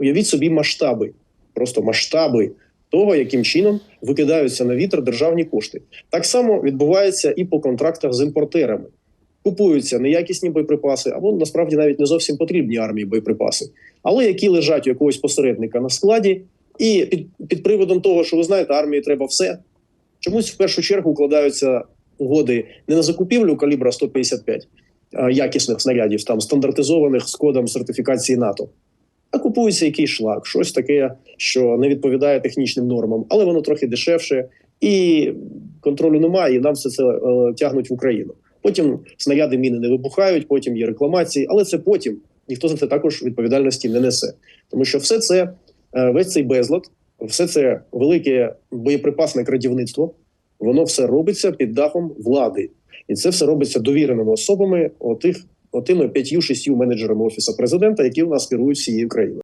Уявіть собі масштаби, просто масштаби того, яким чином викидаються на вітер державні кошти. Так само відбувається і по контрактах з імпортерами. Купуються неякісні боєприпаси, або насправді навіть не зовсім потрібні армії боєприпаси, але які лежать у якогось посередника на складі, і під, під приводом того, що ви знаєте, армії треба все. Чомусь в першу чергу укладаються угоди не на закупівлю калібра 155 а, якісних снарядів, там стандартизованих з кодом сертифікації НАТО, купується якийсь шлак, щось таке, що не відповідає технічним нормам, але воно трохи дешевше, і контролю немає, і нам все це е, тягнуть в Україну. Потім снаряди міни не вибухають, потім є рекламації, але це потім ніхто за це також відповідальності не несе, тому що все це е, весь цей безлад, все це велике боєприпасне крадівництво, воно все робиться під дахом влади, і це все робиться довіреними особами, отих, отими п'ятью-шістю менеджерами офісу президента, які в нас керують всією країною.